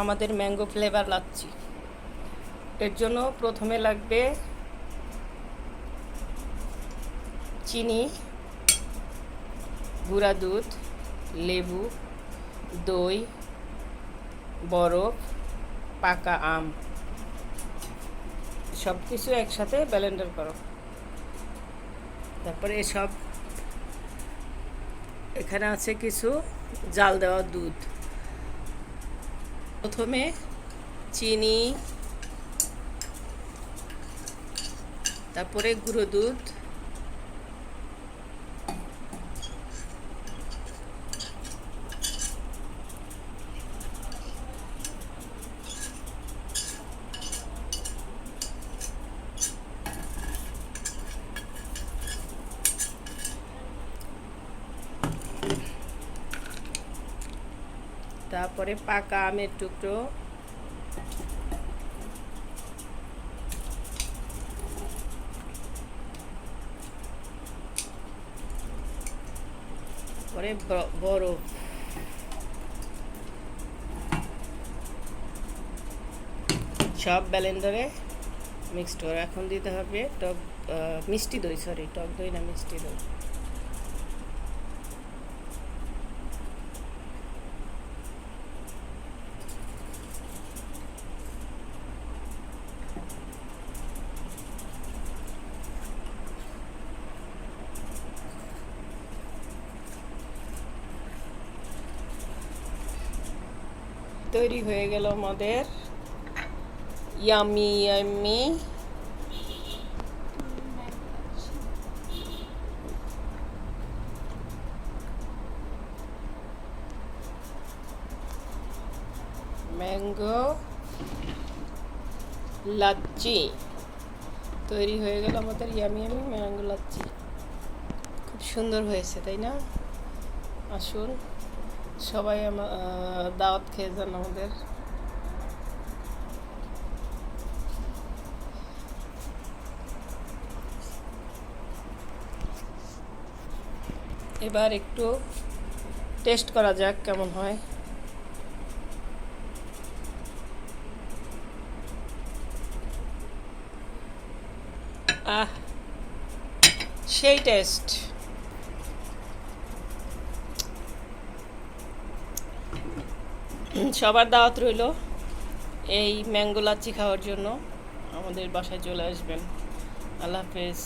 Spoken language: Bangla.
আমাদের ম্যাঙ্গো ফ্লেভার লাচ্ছি। এর জন্য প্রথমে লাগবে চিনি, গুঁড়া দুধ, লেবু, দই, বরফ, পাকা আম। সব কিছু একসাথে ব্লেন্ডার করো। তারপরে এসব, এখানে আছে কিছু জাল দেওয়া দুধ। প্রথমে চিনি তারপরে গুঁড়ো দুধ তারপরে পাকা আমের টুকরো। পরে বরফ সব ব্যালেন্ডারে মিক্সড করে এখন দিতে হবে। টক মিষ্টি দই সরি টক দই না মিষ্টি দই। তৈরি হয়ে গেল আমাদের ইয়ামি ইয়ামি ম্যাঙ্গো লাচ্ছি তৈরি হয়ে গেল আমাদের ইয়ামি ইয়ামি ম্যাঙ্গো লাচ্ছি খুব সুন্দর হয়েছে, তাই না? আসুন। সবাই আমার দাওয়াত খেয়ে যান আমাদের। এবার একটু টেস্ট করা যাক কেমন হয়। আহ, সেই টেস্ট। সবার দাওয়াত রইল এই ম্যাঙ্গো লাচ্ছি খাওয়ার জন্য। আমাদের বাসায় চলে আসবেন। আল্লাহ হাফেজ।